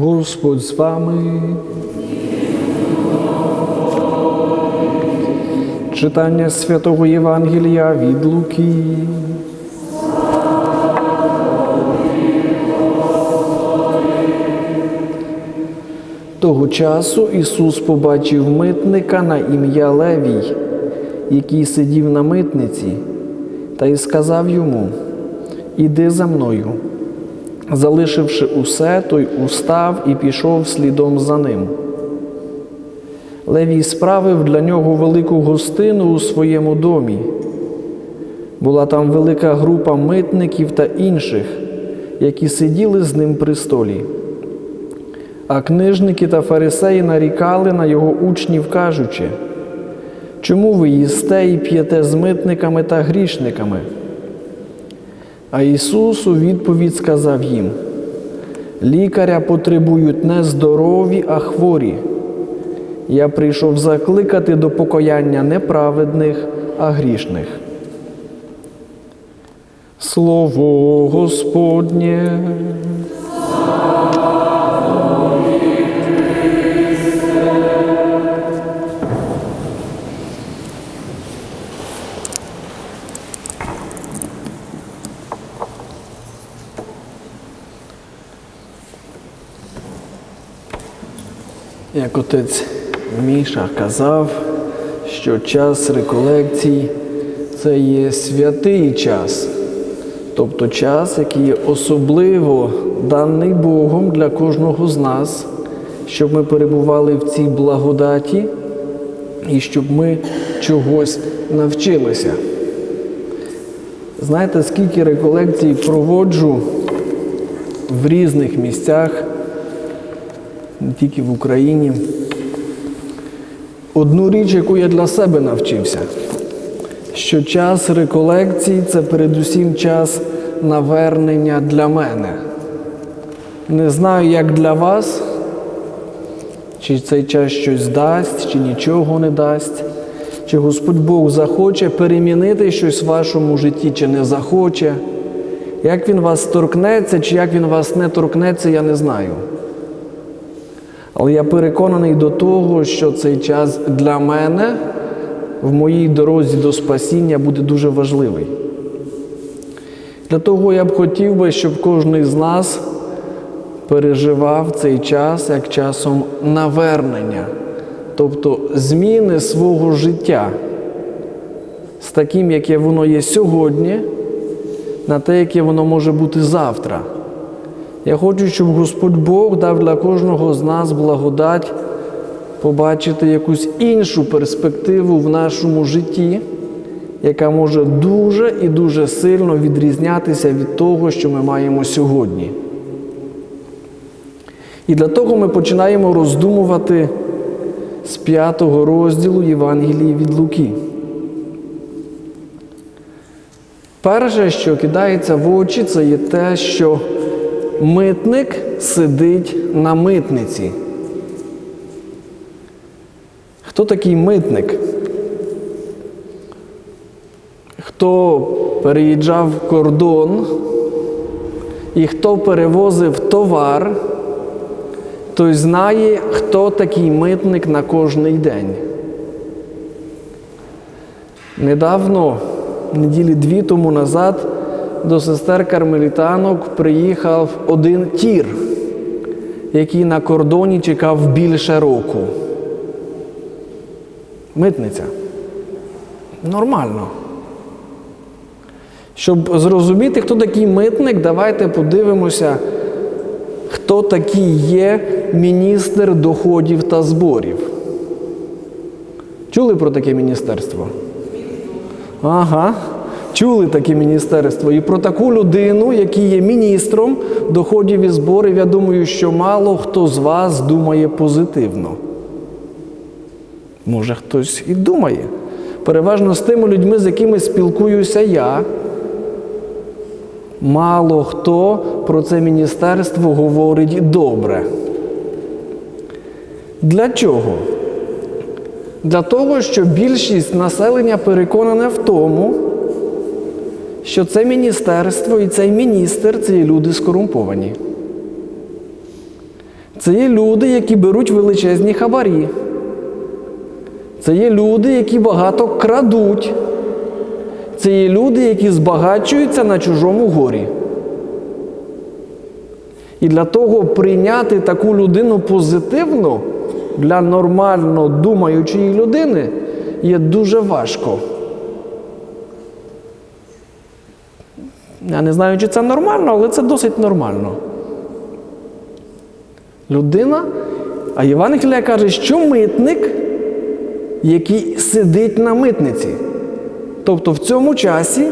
Господь з вами. Читання святого Євангелія від Луки. Того часу Ісус побачив митника на ім'я Левій, який сидів на митниці, та й сказав йому: Іди за мною. Залишивши усе, той устав і пішов слідом за ним. Левій справив для нього велику гостину у своєму домі. Була там велика група митників та інших, які сиділи з ним при столі. А книжники та фарисеї нарікали на його учнів, кажучи, чому ви їсте і п'єте з митниками та грішниками? А Ісус у відповідь сказав їм: Лікаря потребують не здорові, а хворі. Я прийшов закликати до покаяння неправедних, а грішних. Слово Господнє. Як отець Міша казав, що час реколекцій це є святий час, тобто час, який є особливо даний Богом для кожного з нас, щоб ми перебували в цій благодаті і щоб ми чогось навчилися. Знаєте, скільки реколекцій проводжу в різних місцях тільки в Україні. Одну річ, яку я для себе навчився, що час реколекцій це передусім час навернення для мене. Не знаю, як для вас, чи цей час щось дасть, чи нічого не дасть, чи Господь Бог захоче перемінити щось в вашому житті, чи не захоче. Як Він вас торкнеться, чи як Він вас не торкнеться, я не знаю. Але я переконаний до того, що цей час для мене в моїй дорозі до спасіння буде дуже важливий. Для того я б хотів би, щоб кожен з нас переживав цей час як часом навернення, тобто зміни свого життя з таким, яке воно є сьогодні, на те, яке воно може бути завтра. Я хочу, щоб Господь Бог дав для кожного з нас благодать побачити якусь іншу перспективу в нашому житті, яка може дуже і дуже сильно відрізнятися від того, що ми маємо сьогодні. І для того ми починаємо роздумувати з п'ятого розділу Євангелії від Луки. Перше, що кидається в очі, це є те, що митник сидить на митниці. Хто такий митник? Хто переїжджав кордон і хто перевозив товар, той знає, хто такий митник на кожний день. Недавно, неділі дві тому назад, до сестер кармелітанок приїхав один тір, який на кордоні чекав більше року. Митниця. Нормально. Щоб зрозуміти, хто такий митник, давайте подивимося, хто такий є міністр доходів та зборів. Чули про таке міністерство? Ага. Чули таке міністерство. І про таку людину, який є міністром доходів і зборів, я думаю, що мало хто з вас думає позитивно. Може, хтось і думає. Переважно з тими людьми, з якими спілкуюся я. Мало хто про це міністерство говорить добре. Для чого? Для того, що більшість населення переконана в тому, що це міністерство і цей міністр це є люди скорумповані. Це є люди, які беруть величезні хабарі. Це є люди, які багато крадуть. Це є люди, які збагачуються на чужому горі. І для того прийняти таку людину позитивно для нормально думаючої людини є дуже важко. Я не знаю, чи це нормально, але це досить нормально. Людина, а Євангелія каже, що митник, який сидить на митниці. Тобто в цьому часі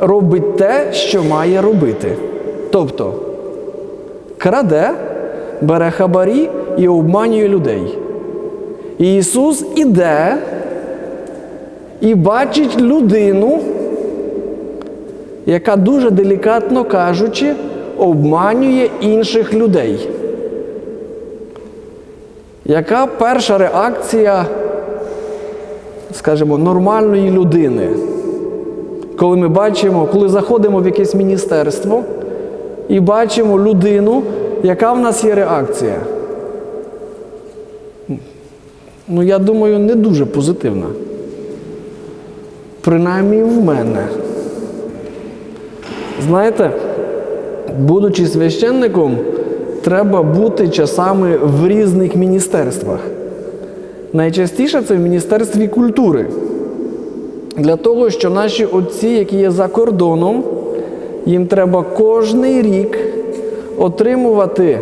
робить те, що має робити. Тобто краде, бере хабарі і обманює людей. І Ісус іде і бачить людину, яка дуже делікатно кажучи, обманює інших людей. Яка перша реакція, скажімо, нормальної людини? Коли ми бачимо, коли заходимо в якесь міністерство і бачимо людину, яка в нас є реакція? Ну, я думаю, не дуже позитивна. Принаймні в мене. Знаєте, будучи священником, треба бути часами в різних міністерствах. Найчастіше це в Міністерстві культури. Для того, що наші отці, які є за кордоном, їм треба кожний рік отримувати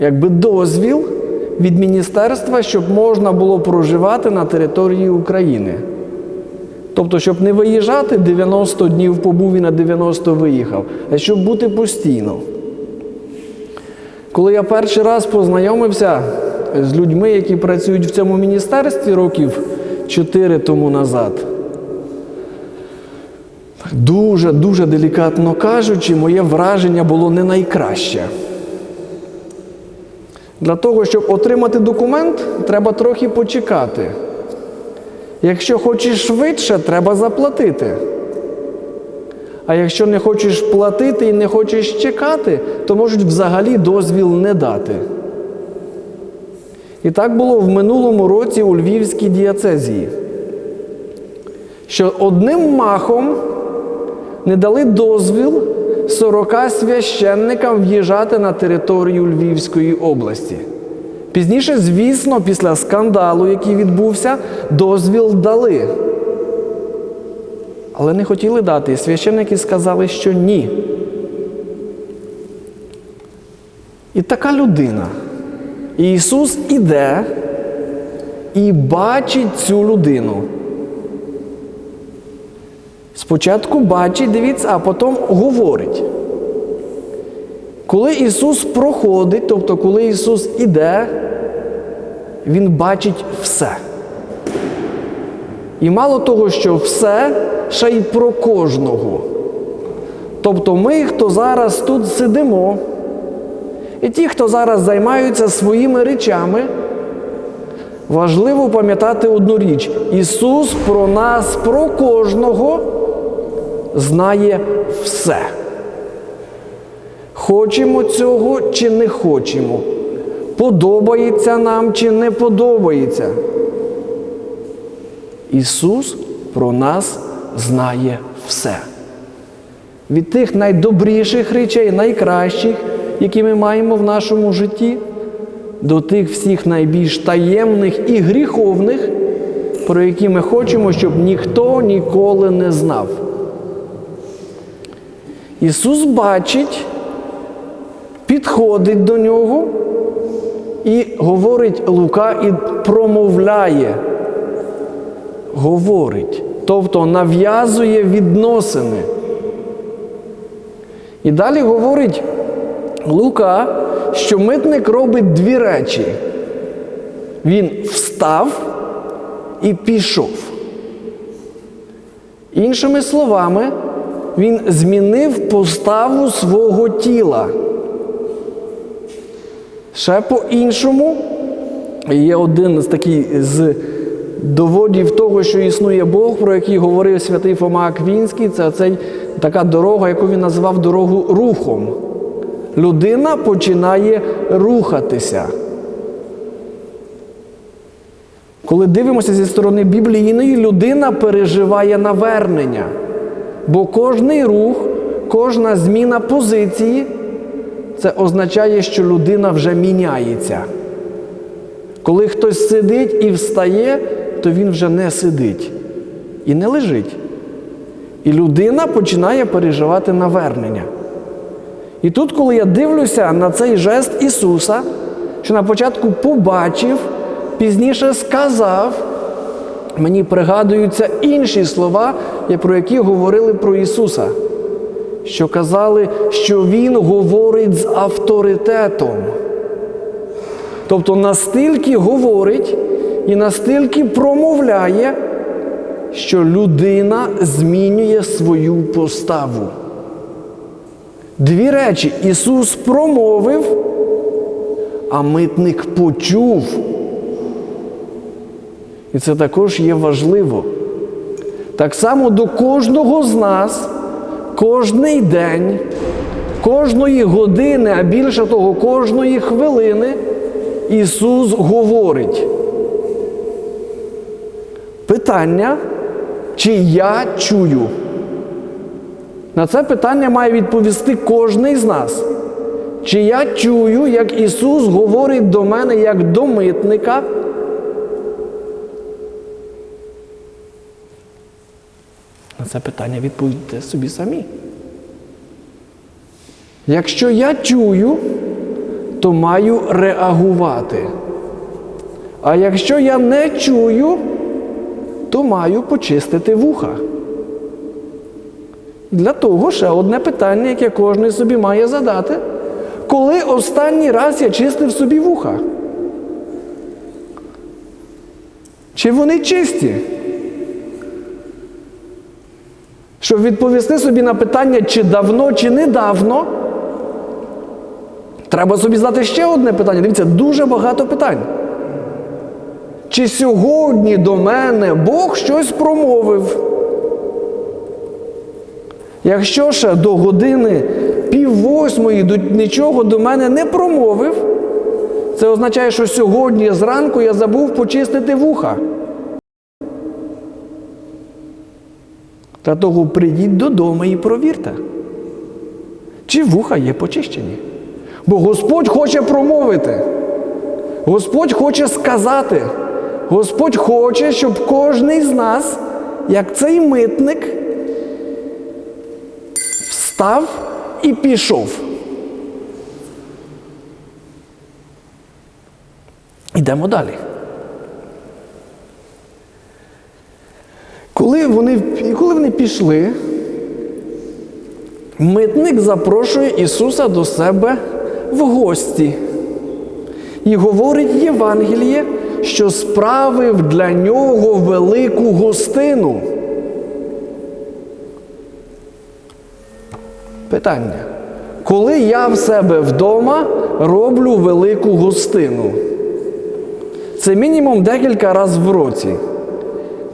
якби, дозвіл від міністерства, щоб можна було проживати на території України. Тобто, щоб не виїжджати 90 днів побув і на 90 виїхав, а щоб бути постійно. Коли я перший раз познайомився з людьми, які працюють в цьому міністерстві років 4 тому назад, дуже-дуже делікатно кажучи, моє враження було не найкраще. Для того, щоб отримати документ, треба трохи почекати. Якщо хочеш швидше, треба заплатити. А якщо не хочеш платити і не хочеш чекати, то можуть взагалі дозвіл не дати. І так було в минулому році у Львівській діацезії, що одним махом не дали дозвіл 40 священникам в'їжджати на територію Львівської області. Пізніше, звісно, після скандалу, який відбувся, дозвіл дали. Але не хотіли дати. І священники сказали, що ні. І така людина. І Ісус іде і бачить цю людину. Спочатку бачить, дивіться, а потім говорить. Коли Ісус проходить, тобто коли Ісус іде, Він бачить все. І мало того, що все, ще й про кожного. Тобто ми, хто зараз тут сидимо, і ті, хто зараз займаються своїми речами, важливо пам'ятати одну річ: Ісус про нас, про кожного знає все. Хочемо цього чи не хочемо. Подобається нам чи не подобається. Ісус про нас знає все. Від тих найдобріших речей, найкращих, які ми маємо в нашому житті, до тих всіх найбільш таємних і гріховних, про які ми хочемо, щоб ніхто ніколи не знав. Ісус бачить, підходить до нього і говорить Лука і промовляє. Говорить, тобто нав'язує відносини. І далі говорить Лука, що митник робить дві речі. Він встав і пішов. Іншими словами, він змінив поставу свого тіла. Ще по-іншому є один з таких з доводів того, що існує Бог, про який говорив святий Фома Аквінський, це цей, така дорога, яку він називав дорогу рухом. людина починає рухатися. Коли дивимося зі сторони біблійної, людина переживає навернення. Бо кожний рух, кожна зміна позиції це означає, що людина вже міняється. Коли хтось сидить і встає, то він вже не сидить і не лежить. І людина починає переживати навернення. І тут, коли я дивлюся на цей жест Ісуса, що на початку побачив, пізніше сказав, мені пригадуються інші слова, про які говорили про Ісуса, що казали, що Він говорить з авторитетом. Тобто настільки говорить і настільки промовляє, що людина змінює свою поставу. Дві речі Ісус промовив, а митник почув. І це також є важливо. Так само до кожного з нас, кожний день, кожної години, а більше того, кожної хвилини Ісус говорить. Питання, чи я чую? На це питання має відповісти кожний з нас. Чи я чую, як Ісус говорить до мене як до митника? Це питання відповідьте собі самі. Якщо я чую, то маю реагувати. А якщо я не чую, то маю почистити вуха. Для того ще одне питання, яке кожен собі має задати. Коли останній раз я чистив собі вуха? Чи вони чисті? Щоб відповісти собі на питання, чи давно, чи недавно, треба собі задати ще одне питання. Дивіться, дуже багато питань. Чи сьогодні до мене Бог щось промовив? Якщо ще до години пів восьмої нічого до мене не промовив, це означає, що сьогодні зранку я забув почистити вуха. Та того прийдіть додому і провірте, чи вуха є почищені. Бо Господь хоче промовити. Господь хоче сказати. Господь хоче, щоб кожен з нас, як цей митник, встав і пішов. Йдемо далі. Коли вони, коли вони пішли, митник запрошує Ісуса до себе в гості і говорить Євангеліє, що справив для нього велику гостину. Питання. Коли я в себе вдома роблю велику гостину? Це мінімум декілька разів в році.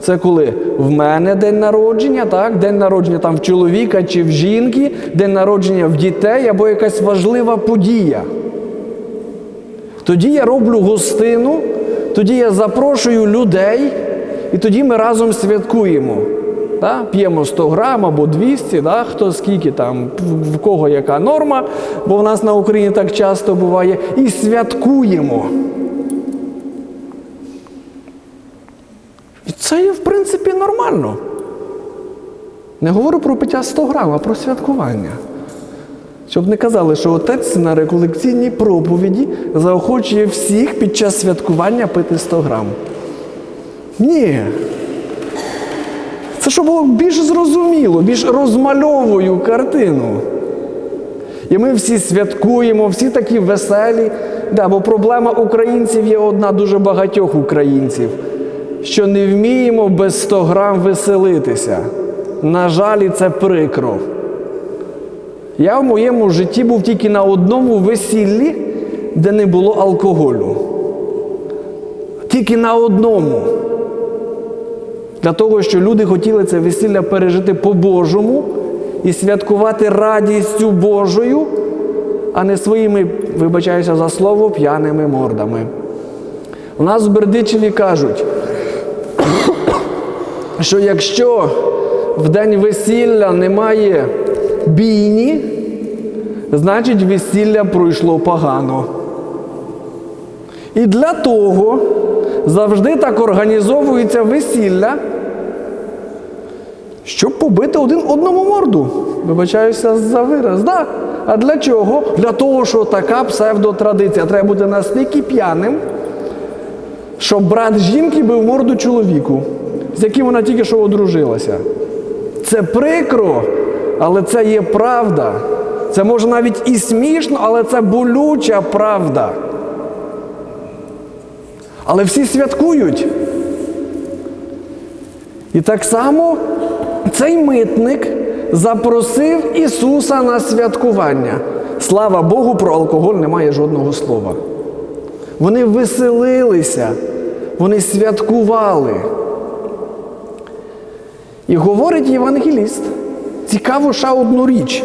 Це коли в мене день народження, так? день народження там в чоловіка чи в жінки, день народження в дітей або якась важлива подія. Тоді я роблю гостину, тоді я запрошую людей, і тоді ми разом святкуємо. Да? П'ємо 100 грам або 200, да? хто скільки там, в кого яка норма, бо в нас на Україні так часто буває, і святкуємо. Це є, в принципі, нормально. Не говорю про пиття 100 грам, а про святкування. Щоб не казали, що отець на реколекційній проповіді заохочує всіх під час святкування пити 100 грам. Ні. Це щоб було більш зрозуміло, більш розмальовую картину. І ми всі святкуємо, всі такі веселі. Да, бо проблема українців є одна дуже багатьох українців, що не вміємо без 100 грам веселитися. На жаль, це прикро. Я в моєму житті був тільки на одному весіллі, де не було алкоголю. Тільки на одному. Для того, що люди хотіли це весілля пережити по-божому і святкувати радістю Божою, а не своїми, вибачаюся за слово, п'яними мордами. У нас в Бердичеві кажуть, що якщо в день весілля немає бійні, значить весілля пройшло погано. І для того завжди так організовується весілля, щоб побити один одному морду. Вибачаюся за вираз. Да. А для чого? Для того, що така псевдотрадиція. Треба бути настільки п'яним, щоб брат жінки бив морду чоловіку, з яким вона тільки що одружилася. Це прикро, але це є правда. Це може навіть і смішно, але це болюча правда. Але всі святкують. І так само цей митник запросив Ісуса на святкування. Слава Богу, про алкоголь немає жодного слова. Вони веселилися, вони святкували. І говорить євангеліст, цікаво ще одну річ,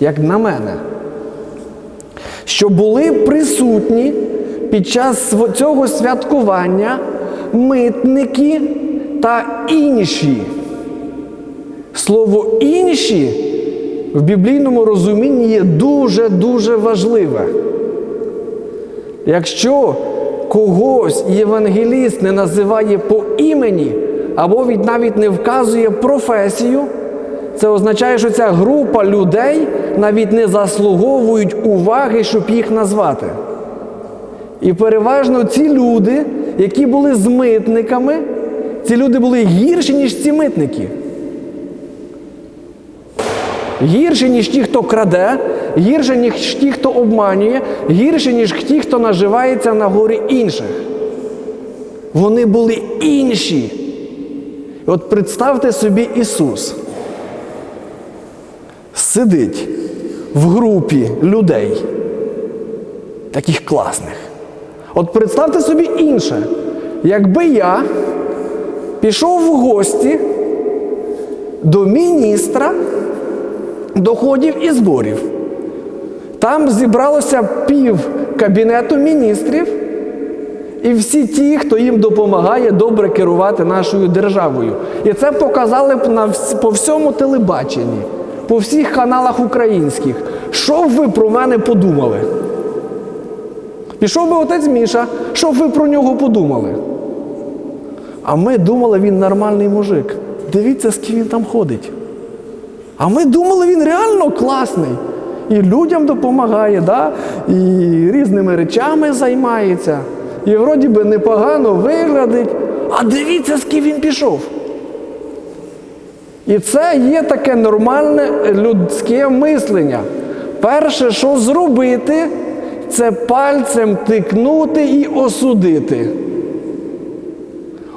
як на мене, що були присутні під час цього святкування митники та інші. Слово інші в біблійному розумінні є дуже-дуже важливе. Якщо когось євангеліст не називає по імені, або він навіть не вказує професію, це означає, що ця група людей навіть не заслуговують уваги, щоб їх назвати. І переважно ці люди, які були з митниками, ці люди були гірші, ніж ці митники. Гірше, ніж ті, хто краде, гірше, ніж ті, хто обманює, гірше, ніж ті, хто наживається на горі інших. Вони були інші. От представте собі Ісус. Сидить в групі людей, таких класних. От представте собі інше. Якби я пішов в гості до міністра доходів і зборів. Там зібралося пів кабінету міністрів і всі ті, хто їм допомагає добре керувати нашою державою. І це показали б на по всьому телебаченні, по всіх каналах українських. Що б ви про мене подумали? Пішов би отець Міша, що б ви про нього подумали? А ми думали, він нормальний мужик. Дивіться, з ким він там ходить. А ми думали, він реально класний. І людям допомагає, да? і різними речами займається. І вроді би непогано виглядить. А дивіться, з ким він пішов. І це є таке нормальне людське мислення. Перше, що зробити, це пальцем тикнути і осудити.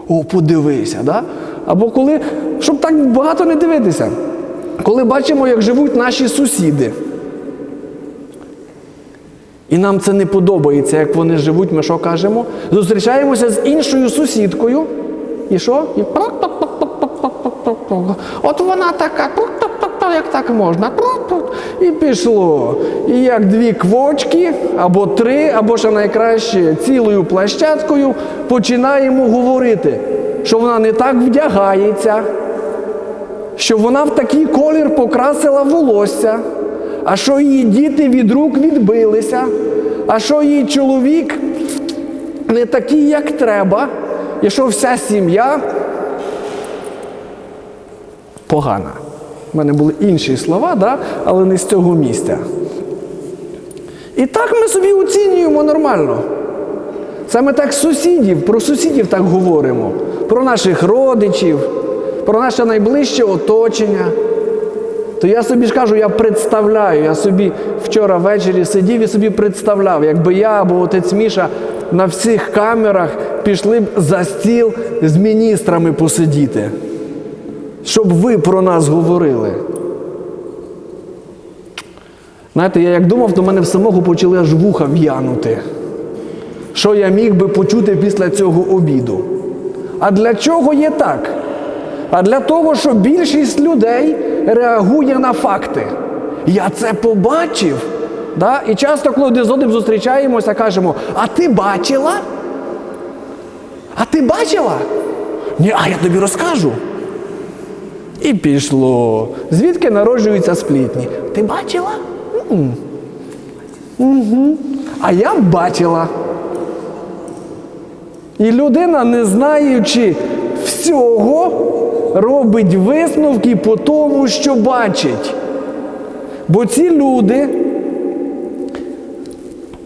О, подивися, да? Або коли, щоб так багато не дивитися, коли бачимо, як живуть наші сусіди. І нам це не подобається, як вони живуть, ми що кажемо? Зустрічаємося з іншою сусідкою. І що? І От вона така, як так можна. І пішло. І як дві квочки, або три, або ще найкраще цілою площадкою починаємо говорити, що вона не так вдягається, що вона в такий колір покрасила волосся, а що її діти від рук відбилися, а що її чоловік не такий, як треба, і що вся сім'я погана. У мене були інші слова, да? але не з цього місця. І так ми собі оцінюємо нормально. Саме так сусідів, про сусідів так говоримо, про наших родичів, про наше найближче оточення. То я собі ж кажу, я представляю, я собі вчора ввечері сидів і собі представляв, якби я або отець Міша на всіх камерах пішли б за стіл з міністрами посидіти, щоб ви про нас говорили. Знаєте, я як думав, то мене в самого почали аж вуха в'янути. Що я міг би почути після цього обіду? А для чого є так? А для того, що більшість людей реагує на факти. Я це побачив, Да? І часто, коли один з одним зустрічаємося, кажемо, а ти бачила? А ти бачила? Ні, а я тобі розкажу. І пішло. Звідки народжуються сплітні? Ти бачила? Угу. А я бачила. І людина, не знаючи всього, робить висновки по тому, що бачить. Бо ці люди,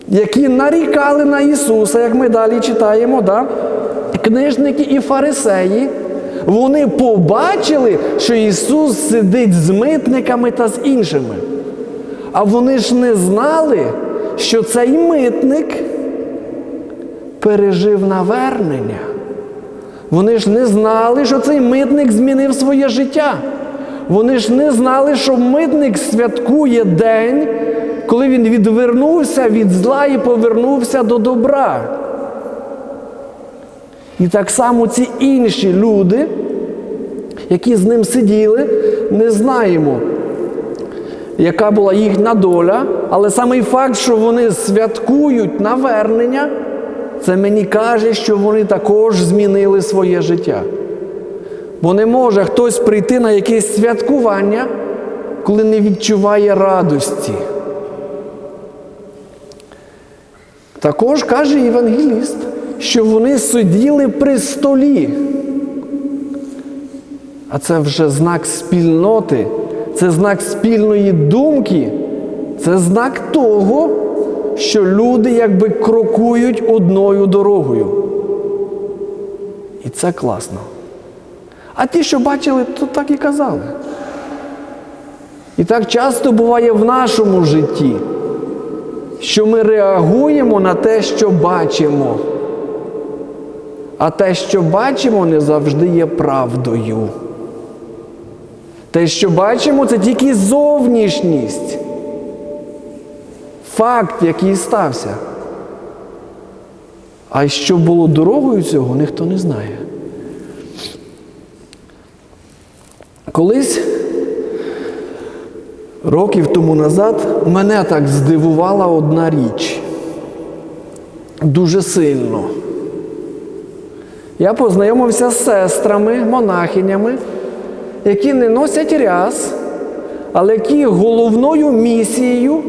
які нарікали на Ісуса, як ми далі читаємо, да? книжники і фарисеї, вони побачили, що Ісус сидить з митниками та з іншими. А вони ж не знали, що цей митник пережив навернення. Вони ж не знали, що цей митник змінив своє життя. Вони ж не знали, що митник святкує день, коли він відвернувся від зла і повернувся до добра. І так само ці інші люди, які з ним сиділи, не знаємо, яка була їхня доля, але самий факт, що вони святкують навернення, це мені каже, що вони також змінили своє життя. Бо не може хтось прийти на якесь святкування, коли не відчуває радості. Також каже Євангеліст, що вони сиділи при столі. А це вже знак спільноти, це знак спільної думки, це знак того, що люди якби крокують одною дорогою. І це класно. А ті, що бачили, то так і казали. І так часто буває в нашому житті, що ми реагуємо на те, що бачимо. А те, що бачимо, не завжди є правдою. Те, що бачимо, це тільки зовнішність. Факт, який стався. А що було дорогою цього, ніхто не знає. Колись, років тому назад, мене так здивувала одна річ. Дуже сильно. Я познайомився з сестрами, монахинями, які не носять ряс, але які головною місією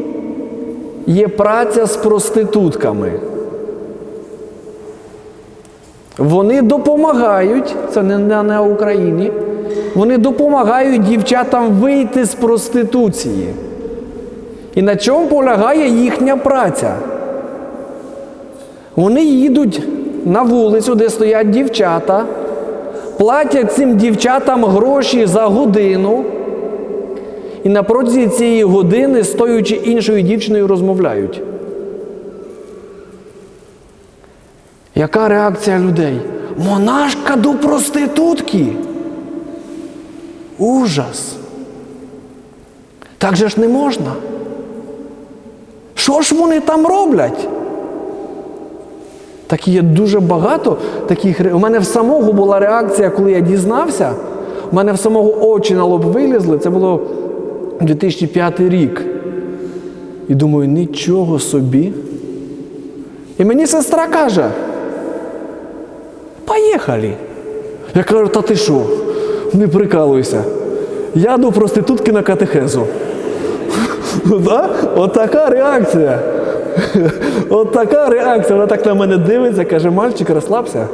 є праця з проститутками. Вони допомагають, це не на, Україні, вони допомагають дівчатам вийти з проституції. І на чому полягає їхня праця? Вони їдуть на вулицю, де стоять дівчата, платять цим дівчатам гроші за годину. І на протязі цієї години, стоючи іншою дівчиною, розмовляють. Яка реакція людей? Монашка до проститутки. Ужас. Так же ж не можна. Що ж вони там роблять? Так є дуже багато таких. У мене в самого була реакція, коли я дізнався. У мене в самого очі на лоб вилізли. Це було 2005 рік. І думаю, нічого собі. І мені сестра каже, поїхали. Я кажу, та ти що? Не прикалуйся. Я до проститутки на катехезу. Да? От така реакція. От така реакція. Вона так на мене дивиться, каже, мальчик, розслабся.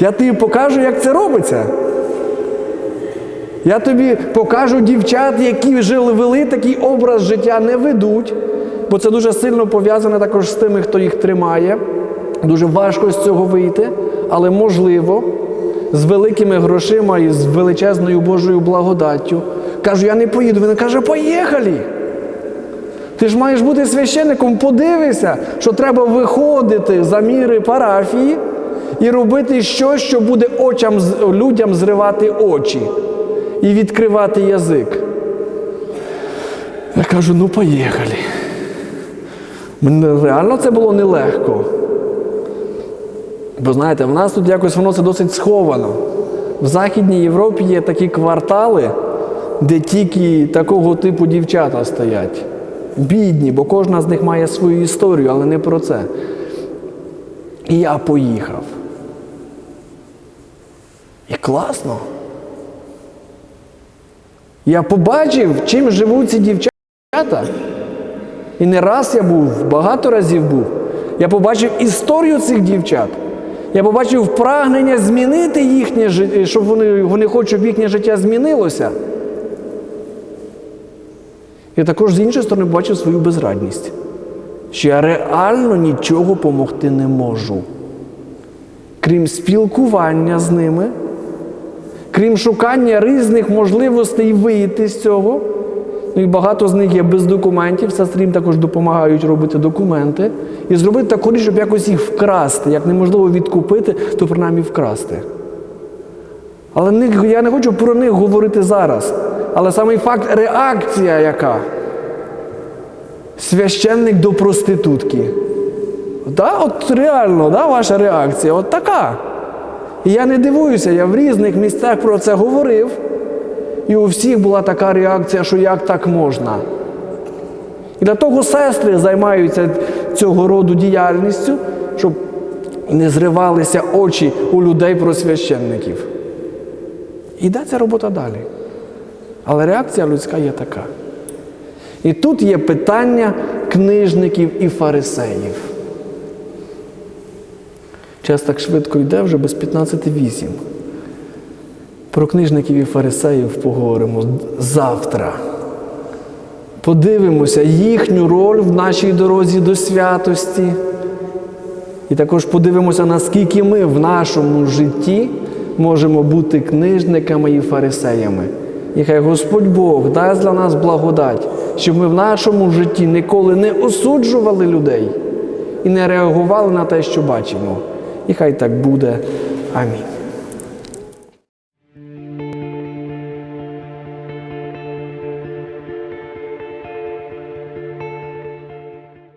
Я тобі покажу, як це робиться. Я тобі покажу дівчат, які жили вели такий образ життя, не ведуть, бо це дуже сильно пов'язане також з тими, хто їх тримає. Дуже важко з цього вийти, але можливо, з великими грошима і з величезною Божою благодаттю. Кажу, я не поїду. Він каже, поїхали. Ти ж маєш бути священником, подивися, що треба виходити за міри парафії і робити щось, що буде очам, людям зривати очі і відкривати язик. Я кажу, ну поїхали. Мені реально це було нелегко. Бо знаєте, в нас тут якось воно це досить сховано. В Західній Європі є такі квартали, де тільки такого типу дівчата стоять. бідні, бо кожна з них має свою історію, але не про це. І я поїхав. І класно. Я побачив, чим живуть ці дівчата. І не раз я був, багато разів був. Я побачив історію цих дівчат. Я побачив прагнення змінити їхнє життя, щоб вони, вони хочуть, щоб їхнє життя змінилося. Я також з іншої сторони бачив свою безрадність, що я реально нічого допомогти не можу. Крім спілкування з ними, крім шукання різних можливостей вийти з цього. Ну і багато з них є без документів, сестри їм також допомагають робити документи. І зробити так, щоб якось їх вкрасти. Як неможливо відкупити, то принаймні вкрасти. Але я не хочу про них говорити зараз. Але самий факт реакція яка? Священник до проститутки. Да, от реально, да, ваша реакція от така. І я не дивуюся, я в різних місцях про це говорив. І у всіх була така реакція, що як так можна. І для того сестри займаються цього роду діяльністю, щоб не зривалися очі у людей про священників. Іде ця робота далі. Але реакція людська є така. І тут є питання книжників і фарисеїв. Час так швидко йде, вже без 15.8. Про книжників і фарисеїв поговоримо завтра. Подивимося їхню роль в нашій дорозі до святості. І також подивимося, наскільки ми в нашому житті можемо бути книжниками і фарисеями. І хай Господь Бог дасть для нас благодать, щоб ми в нашому житті ніколи не осуджували людей і не реагували на те, що бачимо. І хай так буде. Амінь.